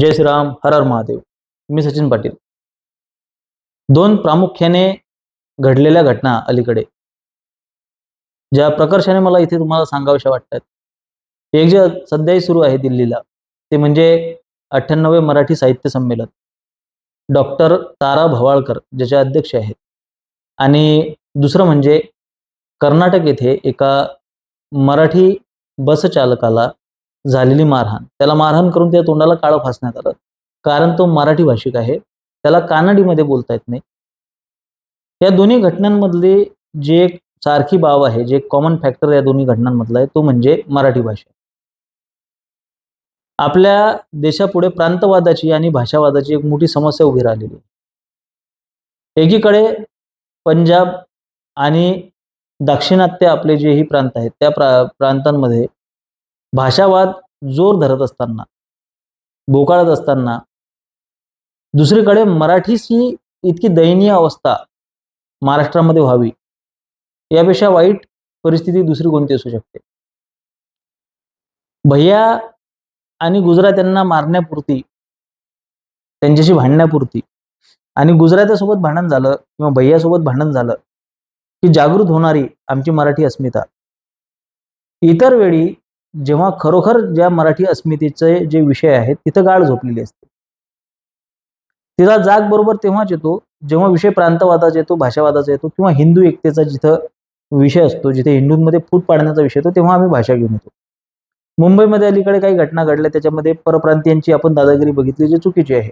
जय श्रीराम हर हर महादेव. मी सचिन पाटील. दोन प्रामुख्याने घडलेल्या घटना अलीकडे. ज्या प्रकर्षाने मला इथे तुम्हाला सांगाव्याशा वाटतात. एक जे सध्याही सुरू आहे दिल्लीला ते म्हणजे अठ्ठ्याण्णवे मराठी साहित्य संमेलन. डॉक्टर तारा भवाळकर ज्याचे अध्यक्ष आहेत. आणि दुसरं म्हणजे कर्नाटक येथे एका मराठी बस चालकाला झालेली मारहाण. त्याला मारहाण करून त्या तोंडाला काळं फासण्यात आलं. कारण तो मराठी भाषिक आहे. त्याला कानडीमध्ये बोलता येत नाही. या दोन्ही घटनांमधली जे एक सारखी बाब आहे जे कॉमन फॅक्टर या दोन्ही घटनांमधला आहे तो म्हणजे मराठी भाषा. आपल्या देशापुढे प्रांतवादाची आणि भाषावादाची एक मोठी समस्या उभी राहिलेली आहे. एकीकडे पंजाब आणि दाक्षिणात्य आपले जे ही प्रांत आहेत त्या प्रा प्रांतांमध्ये भाषावाद जोर धरत असताना बोकाळत असताना दुसरीकडे मराठीची इतकी दयनीय अवस्था महाराष्ट्रामध्ये व्हावी यापेक्षा वाईट परिस्थिती दुसरी कोणती असू शकते? भैया आणि गुजरात्यांना मारण्यापुरती त्यांच्याशी भांडण्यापुरती आणि गुजरात्यासोबत भांडण झालं किंवा भैयासोबत भांडण झालं की जागृत होणारी आमची मराठी अस्मिता. इतर वेळी जेव्हा खरोखर ज्या मराठी अस्मितेचे जे विषय आहेत तिथं गाळ झोपलेली असते. तिला जाग बरोबर तेव्हाच येतो जेव्हा विषय प्रांतवादाचा येतो भाषावादाचा येतो किंवा हिंदू एकतेचा जिथं विषय असतो जिथे हिंदूंमध्ये फूट पाडण्याचा विषय येतो तेव्हा आम्ही भाषा घेऊन येतो. मुंबईमध्ये अलीकडे काही घटना घडल्या त्याच्यामध्ये परप्रांतीयांची आपण दादागिरी बघितली जी चुकीची आहे.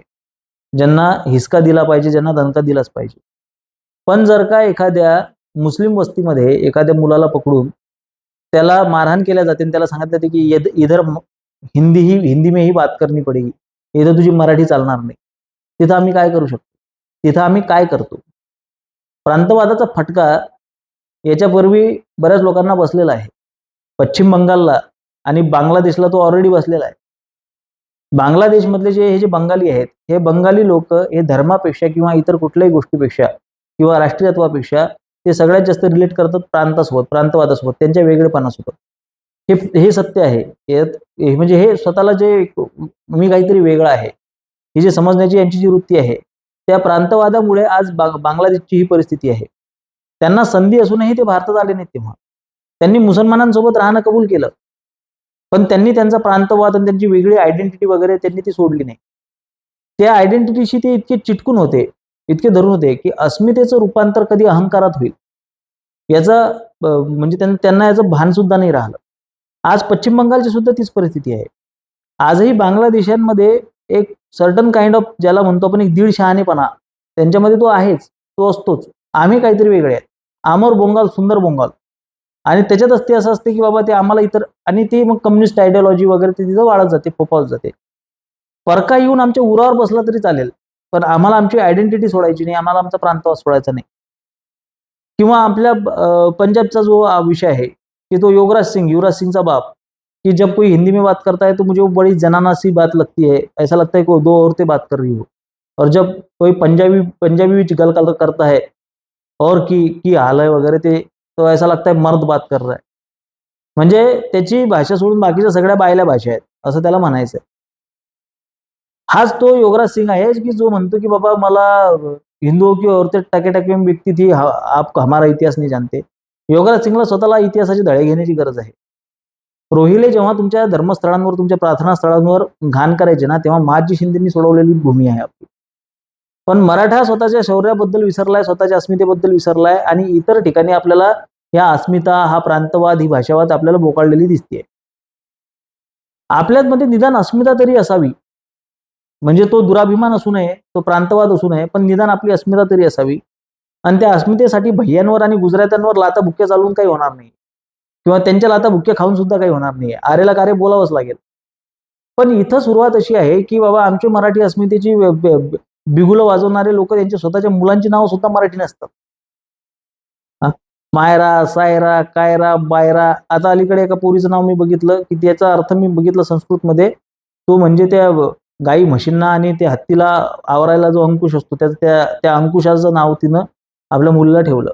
ज्यांना हिसका दिला पाहिजे ज्यांना दणका दिलाच पाहिजे. पण जर का एखाद्या मुस्लिम वस्तीमध्ये एखाद्या मुलाला पकडून त्याला मारहाण केल्या जाते आणि त्याला सांगितलं जाते की इधर हिंदी ही हिंदी में ही बात करनी पडेगी. इथं तुझी मराठी चालणार नाही. तिथं आम्ही काय करू शकतो? तिथं आम्ही काय करतो? प्रांतवादाचा फटका याच्यापूर्वी बऱ्याच लोकांना बसलेला आहे. पश्चिम बंगालला आणि बांगलादेशला तो ऑलरेडी बसलेला आहे. बांगलादेशमधले जे हे जे बंगाली आहेत हे बंगाली लोक हे धर्मापेक्षा किंवा इतर कुठल्याही गोष्टीपेक्षा किंवा राष्ट्रीयत्वापेक्षा ते सगळ्यात जास्त रिलेट करतात प्रांतासोबत प्रांतवादासोबत त्यांच्या वेगळेपणासोबत. हे हे सत्य आहे. म्हणजे हे स्वतःला जे मी काहीतरी वेगळं आहे ही जी समजण्याची यांची जी वृत्ती आहे त्या प्रांतवादामुळे आज बांगलादेशची ही परिस्थिती आहे. त्यांना संधी असूनही ते भारतात आले नाहीत तेव्हा. त्यांनी मुसलमानांसोबत राहणं कबूल केलं. पण त्यांनी त्यांचा प्रांतवाद आणि त्यांची वेगळी आयडेंटिटी वगैरे त्यांनी ती सोडली नाही. त्या आयडेंटिटीशी ते इतके चिटकून होते. इतके धरून होते की अस्मितेचं रूपांतर कधी अहंकारात होईल? याचा म्हणजे त्यांना याचं भान सुद्धा नाही राहिलं. आज पश्चिम बंगालची सुद्धा तीच परिस्थिती आहे. आजही बांगलादेशांमध्ये एक सर्टन काइंड ऑफ ज्याला म्हणतो आपण एक दीड शहाणेपणा त्यांच्यामध्ये तो आहेच तो असतोच. आम्ही काहीतरी वेगळे आहेत. आमर बोंगाल सुंदर बोंगाल. आणि त्याच्यातच ते असं असते की बाबा ते आम्हाला इतर आणि ते मग कम्युनिस्ट आयडिओलॉजी वगैरे ते तिथं वाढत जाते फोपावत जाते. परका येऊन आमच्या उरावर बसला तरी चालेल. पण आम्हाला आमची आयडेंटिटी सोडायची नाही आम्हाला आमचा प्रांत सोडायचा नाही. किंवा आपल्या पंजाबचा जो विषय आहे की तो योगराज सिंग युवराज सिंगचा बाप कि जब कोई हिंदी में बात करता है तो मुझे वो बड़ी जनाना सी बात लगती है ऐसा लगता है कि दो औरतें बात कर रही हो। और जब कोई पंजाबी पंजाबी विच गल करता है और की की हाल है वगैरे ते तो ऐसा लगता है मर्द बात कर रहा है। म्हणजे त्याची भाषा सोडून बाकीच्या सगळ्या बायल्या भाषा आहेत असं त्याला म्हणायचं आहे. हाच तो योगराज सिंग आहे की जो म्हणतो की बाबा मला हिंदुओं की औरतें टाके टके व्यक्ती थी हा- आप हमारा इतिहास नाही जानते. योगराज सिंगला स्वतःला इतिहासाचे धडे घेण्याची गरज आहे. रोहिले जेव्हा तुमच्या धर्मस्थळांवर तुमच्या प्रार्थना स्थळांवर घाण करायचे ना तेव्हा महाजी शिंदेनी सोडवलेली भूमी आहे आपली. पण मराठा स्वतःच्या शौर्याबद्दल विसरलाय स्वतःच्या अस्मितेबद्दल विसरलाय आणि इतर ठिकाणी आपल्याला या अस्मिता हा प्रांतवाद ही भाषावाद आपल्याला बोकाळलेली दिसते आपल्यामध्ये निदान अस्मिता तरी असावी. म्हणजे तो दुराभिमान असू नये तो प्रांतवाद असू नये पण निदान आपली अस्मिता तरी असावी. आणि त्या अस्मितेसाठी भैयांवर आणि गुजरात्यांवर लाता भुक्के चालवून काही होणार नाही. किंवा त्यांच्या लाता भुक्के खाऊन सुद्धा काही होणार नाही आरेला कार्य बोलावंच लागेल. पण इथं सुरुवात अशी आहे की बाबा आमची मराठी अस्मितेची बिगुलं वाजवणारे लोक त्यांच्या स्वतःच्या मुलांची नावं सुद्धा मराठी नसतात. मायरा सायरा कायरा बायरा. आता अलीकडे एका पोरीचं नाव मी बघितलं की त्याचा अर्थ मी बघितला संस्कृतमध्ये. तो म्हणजे त्या गाई म्हशींना आणि त्या हत्तीला आवरायला जो अंकुश असतो त्या त्या त्या अंकुशाचं नाव तिनं आपल्या मुलीला ठेवलं.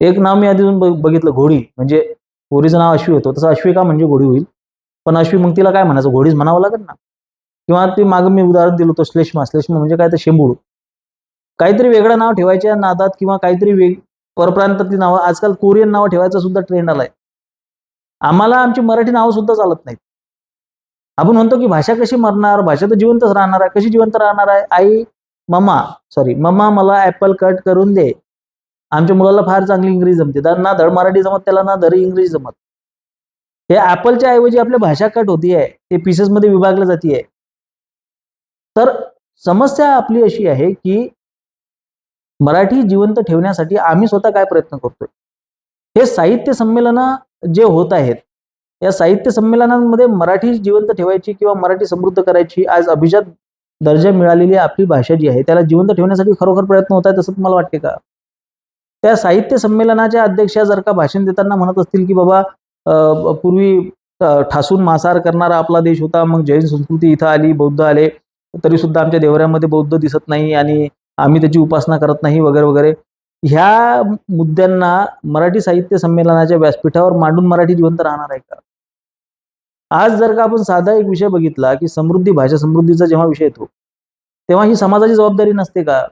एक नाव मी आधी बघितलं घोडी. म्हणजे घोडीचं नाव अश्वी होतं. तसं अश्वी का म्हणजे घोडी होईल. पण अश्वी मग तिला काय म्हणायचं? घोडीच म्हणावं लागेल ना? किंवा ते मागं मी उदाहरण दिलं होतं श्लेष्मा. श्लेष्मा म्हणजे काय? तर शेंबूड. काहीतरी वेगळं नाव ठेवायच्या नादात किंवा काहीतरी वेग परप्रांतातली नावं. आजकाल कोरियन नावं ठेवायचा सुद्धा ट्रेंड आलाय. आम्हाला आमची मराठी नावं सुद्धा चालत नाहीत. आपण म्हणतो की भाषा कशी मरणार? भाषा तर जिवंतच राहणार आहे. कशी जिवंत राहणार आहे? आई मम्मा सॉरी मम्मा मला ऍपल कट करून दे. आमच्या मुलाला फार चांगली इंग्रजी जमते. तर ना धड मराठी जमत त्याला ना धड इंग्रजी जमत. हे ऍपलच्या ऐवजी आपली भाषा कट होती आहे. ते पीसेसमध्ये मध्ये विभागलं जाते तर समस्या आपली अशी आहे की मराठी जिवंत ठेवण्यासाठी आम्ही स्वतः काय प्रयत्न करतोय? हे साहित्य संमेलन जे होत आहेत या साहित्य संमेलनांमध्ये मराठी जिवंत ठेवायची किंवा मराठी समृद्ध करायची आज अभिजात दर्जा मिळालेली आपली भाषा जी आहे त्याला जिवंत ठेवण्यासाठी खरोखर प्रयत्न होत आहेत असं तुम्हाला वाटते का? त्या साहित्य संमेलनाच्या अध्यक्षा जर का भाषण देताना म्हणत असतील की बाबा पूर्वी ठासून मासार करणारा आपला देश होता मग जैन संस्कृती इथं आली बौद्ध आले तरी सुद्धा आमच्या देवऱ्यामध्ये बौद्ध दिसत नाही आणि आम्ही त्याची उपासना करत नाही वगैरे वगैरे. ह्या मुद्द्यांना मराठी साहित्य संमेलनाच्या व्यासपीठावर मांडून मराठी जिवंत राहणार आहे का? आज जर का आपण साधा एक विषय बघितला की समृद्धी भाषा समृद्धीचा जेव्हा विषय येतो तेव्हा ही समाजाची जबाबदारी नसते का?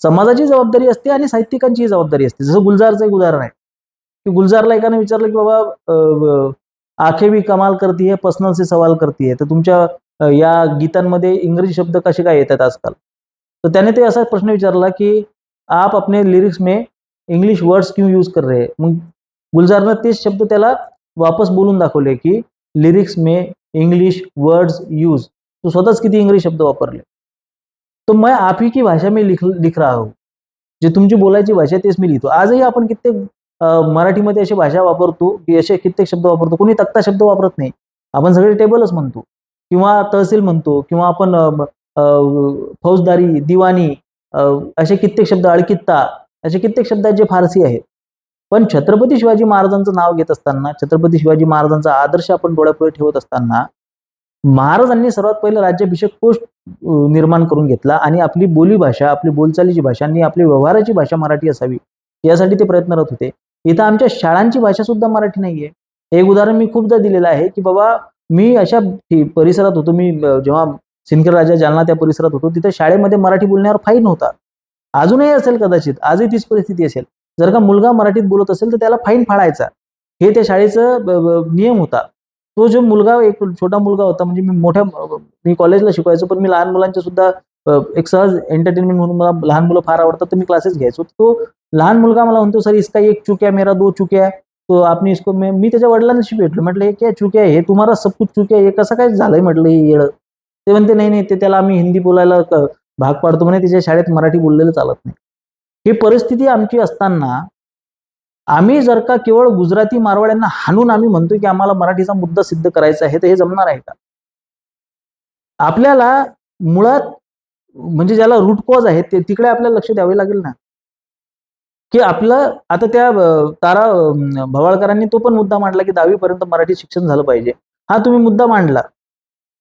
समाजाची जबाबदारी असते आणि साहित्यिकांचीही जबाबदारी असते. जसं गुलजारचं एक उदाहरण आहे. की गुलजारला एकाने विचारलं की बाबा आखेवी आखे भी कमाल करती है पर्सनल से सवाल करती है तर तुमच्या या गीतांमध्ये इंग्रजी शब्द कसे काय येतात आजकाल? तर त्याने ते असा प्रश्न विचारला की आप अपने लिरिक्स में इंग्लिश वर्ड्स क्यों यूज कर रहे? मग गुलजारनं तेच शब्द त्याला वापस बोलून दाखवले की लिरिक्स में इंग्लिश वर्ड्स यूज तू स्वतःच किती इंग्लिश शब्द वापरले? तो मैं आप ही की भाषा मी लिख लिख रहा हूँ. जे तुमची बोलायची भाषा आहे तेच मी लिहितो. आजही आपण कित्येक मराठीमध्ये अशी भाषा वापरतो की असे कित्येक शब्द वापरतो. कोणी तक्ता शब्द वापरत नाही. आपण सगळे टेबलच म्हणतो. किंवा तहसील म्हणतो किंवा आपण फौजदारी दिवाणी असे कित्येक शब्द अळकित्ता असे कित्येक शब्द जे फारसी आहेत. पण छत्रपती शिवाजी महाराजांचं नाव घेत असताना छत्रपती शिवाजी महाराजांचा आदर्श आपण डोळ्यापुढे ठेवत असताना महाराजांनी सर्वात पहिले राज्याभिषेक कोष निर्माण करून घेतला आणि आपली बोलीभाषा आपली बोलचालीची भाषा आणि आपली व्यवहाराची भाषा मराठी असावी यासाठी ते प्रयत्नरत होते. इथं आमच्या शाळांची भाषा सुद्धा मराठी नाहीये. एक उदाहरण मी खूपदा दिलेलं आहे की बाबा मी अशा परिसरात होतो मी जेव्हा सिंदखेड राजा जालना त्या परिसरात होतो तिथे शाळेमध्ये मराठी बोलण्यावर फाईन होता. अजूनही असेल कदाचित आजही तीच परिस्थिती असेल. जर का मुलगा मराठीत बोलत असेल तर त्याला फाईन फाडायचा. हे त्या शाळेचं नियम होता. तो जो मुलगा एक छोटा मुलगा होता म्हणजे मी मोठ्या मी कॉलेजला शिकवायचो पण मी लहान मुलांच्या सुद्धा एक सहज एंटरटेनमेंट म्हणून मला लहान मुलं फार आवडतात तर मी क्लासेस घ्यायचो. तो लहान मुलगा मला म्हणतो सर इसका एक चुक्या मेरा दो चुक्या तो आपने इसको मैं मी त्याच्या वडिलांशी भेटलो. म्हटलं हे क्या चुक्या हे? तुम्हाला सब कुछ चुक्या हे. कसं काय झालंय? म्हटलं हे येडं. ते म्हणते नाही नाही ते त्याला आम्ही हिंदी बोलायला भाग पाडतो म्हणे त्याच्या शाळेत मराठी बोललेलं चालत नाही. ही परिस्थिती आमची असताना आम्ही जर का केवळ गुजराती मारवाड्यांना हाणून आम्ही म्हणतो की आम्हाला मराठीचा मुद्दा सिद्ध करायचा आहे तर हे जमणार आहे का? आपल्याला मुळात म्हणजे ज्याला रूट कॉज आहे ते तिकडे आपल्याला लक्ष द्यावे लागेल ना? की आपलं आता त्या तारा भवाळकरांनी तो पण मुद्दा मांडला की दहावीपर्यंत मराठी शिक्षण झालं पाहिजे. हा तुम्ही मुद्दा मांडला.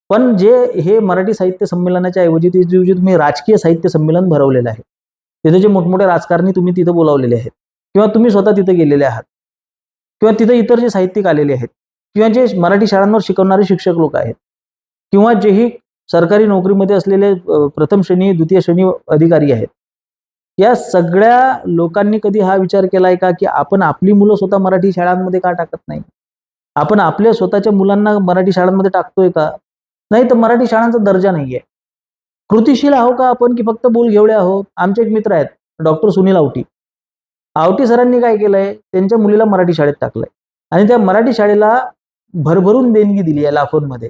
पण जे हे मराठी साहित्य संमेलनाच्या ऐवजी ते जे तुम्ही राजकीय साहित्य संमेलन भरवलेलं आहे तिथे जे मोठमोठे राजकारणी तुम्ही तिथं बोलावलेले आहेत किंवा तुम्ही स्वतः तिथे गेलेले आहात किंवा तिथे इतर जे साहित्यिक आलेले आहेत किंवा जे मराठी शाळांवर शिकवणारे शिक्षक लोक आहेत किंवा जेही सरकारी नोकरीमध्ये असलेले प्रथम श्रेणी द्वितीय श्रेणी अधिकारी आहेत या सगळ्या लोकांनी कधी हा विचार केलाय का की आपण आपली मुलं स्वतः मराठी शाळांमध्ये का टाकत नाही? आपण आपल्या स्वतःच्या मुलांना मराठी शाळांमध्ये टाकतोय का? नाही तर मराठी शाळांचा दर्जा नाहीये. कृतिशील आहो का आपण की फक्त बोल घेवडे आहोत? आमचे एक मित्र आहेत डॉक्टर सुनील आवटी. आवटी सरांनी काय केलंय? त्यांच्या मुलीला मराठी शाळेत टाकलंय. आणि त्या मराठी शाळेला भरभरून देणगी दिली आहे लाखोंमध्ये.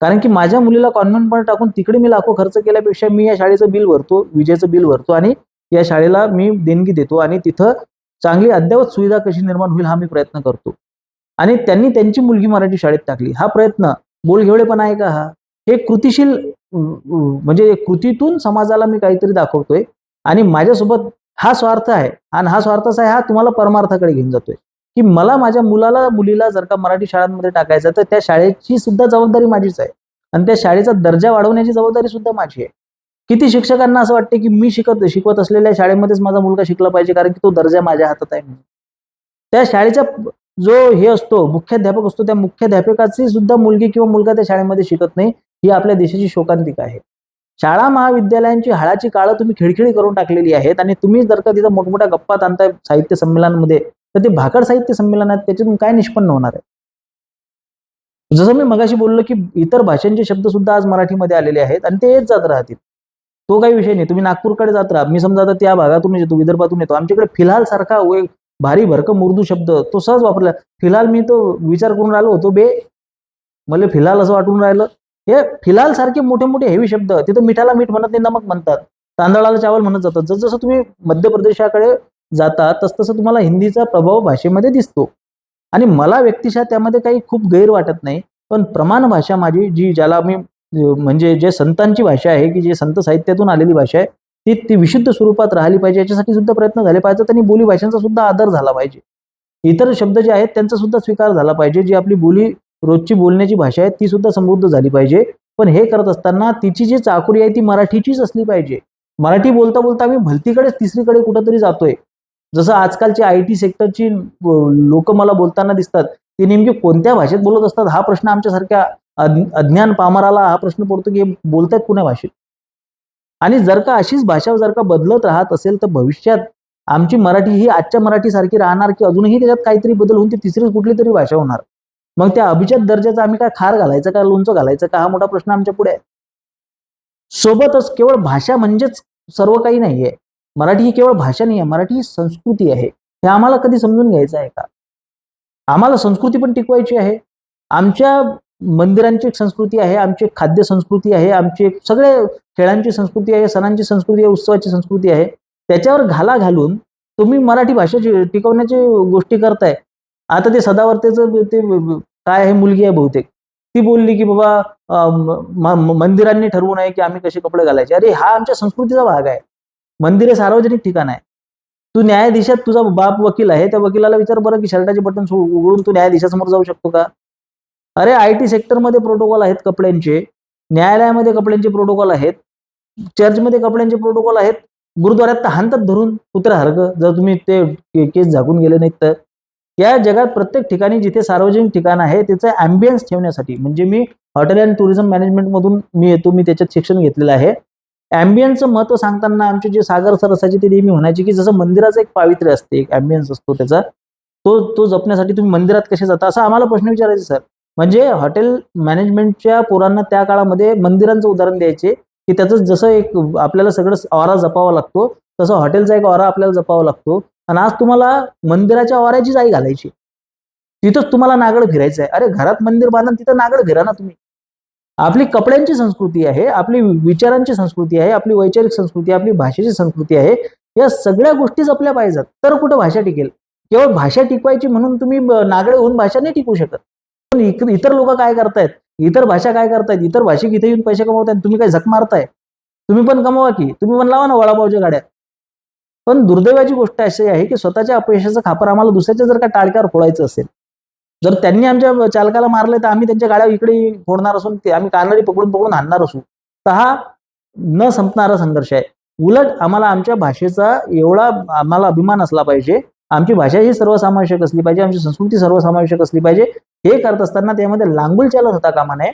कारण की माझ्या मुलीला कॉन्व्हेंटमध्ये टाकून तिकडे मी लाखो खर्च केल्यापेक्षा मी या शाळेचं बिल भरतो विजेचं बिल भरतो आणि या शाळेला मी देणगी देतो आणि तिथं चांगली अद्ययावत सुविधा कशी निर्माण होईल हा मी प्रयत्न करतो. आणि त्यांनी त्यांची मुलगी मराठी शाळेत टाकली. हा प्रयत्न बोलघेवडेपणा आहे का हा? हे कृतिशील म्हणजे कृतीतून समाजाला मी काहीतरी दाखवतोय. आणि माझ्यासोबत हा स्वार्थ आहे. आणि हा स्वार्थ आहे हा तुम्हाला परमार्थाकडे घेऊन जातोय. की मला माझ्या मुलाला मुलीला जर का मराठी शाळांमध्ये टाकायचं तर त्या शाळेची सुद्धा जबाबदारी माझीच आहे. आणि त्या शाळेचा दर्जा वाढवण्याची जबाबदारी सुद्धा माझी आहे. किती शिक्षकांना असं वाटते की मी शिकत शिकवत असलेल्या शाळेमध्येच माझा मुलगा शिकला पाहिजे कारण की तो दर्जा माझ्या हातात आहे म्हणून. त्या शाळेचा जो हे असतो मुख्याध्यापक असतो त्या मुख्याध्यापकाची सुद्धा मुलगी किंवा मुलगा त्या शाळेमध्ये शिकत नाही. ही आपल्या देशाची शोकांतिका आहे. शाळा महाविद्यालयांची हाळाची काळं तुम्ही खिळखिळी करून टाकलेली आहेत आणि तुम्ही जर का तिथं मोठमोठ्या गप्पा आणताय साहित्य संमेलनामध्ये तर ते भाकड साहित्य संमेलन आहेत त्याच्यातून काय निष्पन्न होणार आहे? जसं मी मगाशी बोललो की इतर भाषांचे शब्द सुद्धा आज मराठीमध्ये आलेले आहेत आणि ते येत जात राहतील. तो काही विषय नाही. तुम्ही नागपूरकडे जात राहा. मी समजा आता त्या भागातून येतो विदर्भातून येतो. आमच्याकडे फिलहाल सारखा भारी भरकम उर्दू शब्द तो सहज वापरला. फिलहाल मी तो विचार करून राहिलो होतो बे मला फिलहाल असं वाटून राहिलं. हे फिलाल सारखे मोठे मोठे हेवी शब्द तिथं मिठाला मीठ म्हणत नाही नमक म्हणतात. तांदळाला चावल म्हणत जातात. जसजसं जसं तुम्ही मध्य प्रदेशाकडे जाता तसतसं तुम्हाला हिंदीचा प्रभाव भाषेमध्ये दिसतो. आणि मला व्यक्तिशः त्यामध्ये काही खूप गैर वाटत नाही पण प्रमाण भाषा माझी जी ज्याला मी म्हणजे जे संतांची भाषा आहे की जे संत साहित्यातून आलेली भाषा आहे ती ती विशुद्ध स्वरूपात राहिली पाहिजे याच्यासाठी सुद्धा प्रयत्न झाले पाहिजेत आणि बोली भाषांचा सुद्धा आदर झाला पाहिजे. इतर शब्द जे आहेत त्यांचा सुद्धा स्वीकार झाला पाहिजे जी आपली बोली रोजची बोलण्याची भाषा आहे ती सुद्धा समृद्ध झाली पाहिजे. पण हे करत असताना तिची जी चाकुरी आहे ती मराठीचीच असली पाहिजे. मराठी बोलता बोलता आम्ही भलतीकडेच तिसरीकडे कुठंतरी जातोय. जसं आजकालची आय टी सेक्टरची लोक मला बोलताना दिसतात ते नेमके कोणत्या भाषेत बोलत असतात हा प्रश्न आमच्यासारख्या अज्ञान पामराला हा प्रश्न पडतो की हे बोलतायत कुण्या भाषेत? आणि जर का अशीच भाषा जर का बदलत राहत असेल तर भविष्यात आमची मराठी ही आजच्या मराठीसारखी राहणार की अजूनही त्याच्यात काहीतरी बदल होऊन ती तिसरीच कुठली तरी भाषा होणार? मग त्या अभिजात दर्जाचा आम्ही काय खार घालायचं का लोणचं घालायचं का हा मोठा प्रश्न आमच्या पुढे आहे? सोबतच केवळ भाषा म्हणजेच सर्व काही नाहीये. मराठी ही केवळ भाषा नाही आहे मराठी ही संस्कृती आहे. हे आम्हाला कधी समजून घ्यायचं आहे का? आम्हाला संस्कृती पण टिकवायची आहे. आमच्या मंदिरांची एक संस्कृती आहे आमची एक खाद्य संस्कृती आहे आमची एक सगळे खेळांची संस्कृती आहे सणांची संस्कृती आहे उत्सवाची संस्कृती आहे. त्याच्यावर घाला घालून तुम्ही मराठी भाषा टिकवण्याची गोष्टी करताय आता ते सदावर्तेचं ते काय आहे मुलगी आहे बहुतेक. ती बोलली की बाबा मंदिरांनी ठरवू नये की आम्ही कसे कपडे घालायचे. अरे हा आमच्या संस्कृतीचा भाग आहे. मंदिर हे सार्वजनिक ठिकाण आहे. तू न्यायाधीशात तुझा बाप वकील आहे त्या वकिलाला विचार बरं की शर्टाचे बटन उघडून तू न्यायाधीशासमोर जाऊ शकतो का? अरे आय टी सेक्टरमध्ये प्रोटोकॉल आहेत कपड्यांचे. न्यायालयामध्ये कपड्यांचे प्रोटोकॉल आहेत. चर्चमध्ये कपड्यांचे प्रोटोकॉल आहेत. गुरुद्वाऱ्यात तर हाणतात धरून कुत्र्यासारखं जर तुम्ही ते केस झाकून गेले नाहीत तर. या जगात प्रत्येक ठिकाणी जिथे सार्वजनिक ठिकाण आहे त्याचं अँबियन्स ठेवण्यासाठी म्हणजे मी हॉटेल अँड टुरिझम मॅनेजमेंटमधून मी येतो मी त्याच्यात शिक्षण घेतलेलं आहे. अँबियन्सचं महत्त्व सांगताना आमचे जे सागर सर असायचे ते नेहमी म्हणायचे की जसं मंदिराचं एक पावित्र्य असते एक अँबियन्स असतो त्याचा तो तो जपण्यासाठी तुम्ही मंदिरात कसे जाता? असा आम्हाला प्रश्न विचारायचे सर. म्हणजे हॉटेल मॅनेजमेंटच्या पोरांना त्या काळामध्ये मंदिरांचं उदाहरण द्यायचे की त्याचं जसं एक आपल्याला सगळं ऑरा जपावा लागतो तसं हॉटेलचा एक ऑरा आपल्याला जपावा लागतो. आणि आज तुम्हाला मंदिराच्या वाऱ्याची जाई घालायची. तिथंच तुम्हाला नागड फिरायचं आहे अरे घरात मंदिर बांधा तिथं नागड फिरा ना तुम्ही. आपली कपड्यांची संस्कृती आहे आपली विचारांची संस्कृती आहे आपली वैचारिक संस्कृती आपली भाषेची संस्कृती आहे या सगळ्या गोष्टी जपल्या पाहिजेत तर कुठं भाषा टिकेल? केवळ भाषा टिकवायची म्हणून तुम्ही नागडे होऊन भाषा नाही टिकू शकत. पण इतर लोक काय करतायत? इतर भाषा काय करतायत? इतर भाषिक इथे येऊन पैसे कमवतायत तुम्ही काय झक मारताय? तुम्ही पण कमवा की. तुम्ही पण लावा ना वडापावच्या गाड्या. पण दुर्दैवाची गोष्ट अशी आहे की स्वतःच्या अपयशाचं खापर आम्हाला दुसऱ्याच्या जर का टाळक्यावर फोडायचं असेल जर त्यांनी आमच्या चालकाला मारले तर आम्ही त्यांच्या गाड्या इकडे फोडणार असून ते आम्ही कानडी पकडून पकडून हाणणार असू. तर हा न संपणारा संघर्ष आहे. उलट आम्हाला आमच्या भाषेचा एवढा आम्हाला अभिमान असला पाहिजे. आमची भाषा ही सर्वसमावेशक असली पाहिजे. आमची संस्कृती सर्वसमावेशक असली पाहिजे. हे करत असताना त्यामध्ये लांगुल चालत होता कामा नये.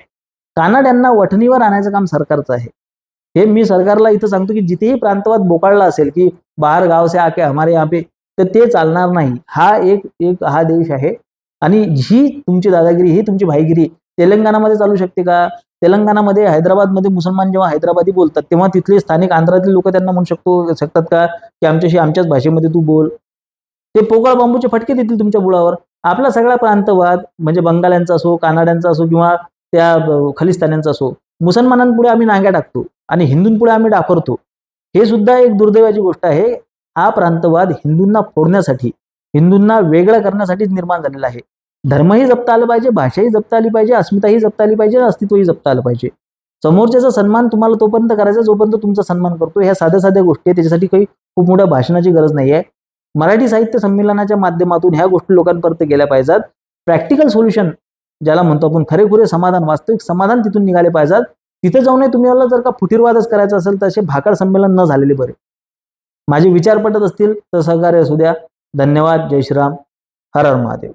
कानाड्यांना वठणीवर आणायचं काम सरकारचं आहे. हे मी सरकारला इथं सांगतो की जिथेही प्रांतवाद बोकाळला असेल की बाहेर गाव से आके हमारे यहाँ पे तर ते चालणार नाही. हा एक एक हा देश आहे. आणि ही तुमची दादागिरी ही तुमची भाईगिरी तेलंगणामध्ये चालू शकते का? तेलंगणामध्ये हैदराबादमध्ये मुसलमान जेव्हा हैदराबादी बोलतात तेव्हा तिथले स्थानिक आंध्रातील लोक त्यांना म्हणू शकतो शकतात का? की आमच्याशी आमच्याच भाषेमध्ये तू बोल. ते पोकळ बांबूचे फटके देतील तुमच्या बुळावर आपला सगळा प्रांतवाद म्हणजे बंगाल्यांचा असो कानाड्यांचा असो किंवा त्या खलिस्तान्यांचा असो मुसलमानांपुढे आम्ही नांग्या टाकतो आणि हिंदूंपुढे आम्ही डाफरतो हे सुद्धा एक दुर्दैवाची गोष्ट आहे. हा प्रांतवाद हिंदूंना फोडण्यासाठी हिंदूंना वेगळं करण्यासाठीच निर्माण झालेला आहे. धर्मही जपता आलं पाहिजे भाषाही जपता आली पाहिजे अस्मिताही जपता आली पाहिजे अस्तित्वही जपता आलं पाहिजे. समोरच्याचा सन्मान तुम्हाला तोपर्यंत करायचा जोपर्यंत तुमचा सन्मान करतो ह्या साध्या साध्या गोष्टी आहे त्याच्यासाठी काही खूप मोठ्या भाषणाची गरज नाही आहे. मराठी साहित्य संमेलनाच्या माध्यमातून ह्या गोष्टी लोकांपर्यंत गेल्या पाहिजेत. प्रॅक्टिकल सोल्युशन ज्याला म्हणतो आपण खरेखुरे समाधान वास्तविक समाधान तिथून निघाले पाहिजेत. तिथे जाऊन तुम्हाला जर का फुटीरवादच करायचा असेल तर असे भाकड संमेलन न झालेले बरे. माझे विचार पटत असतील तर सहकार्य असू द्या. धन्यवाद. जय श्रीराम. हर हर महादेव.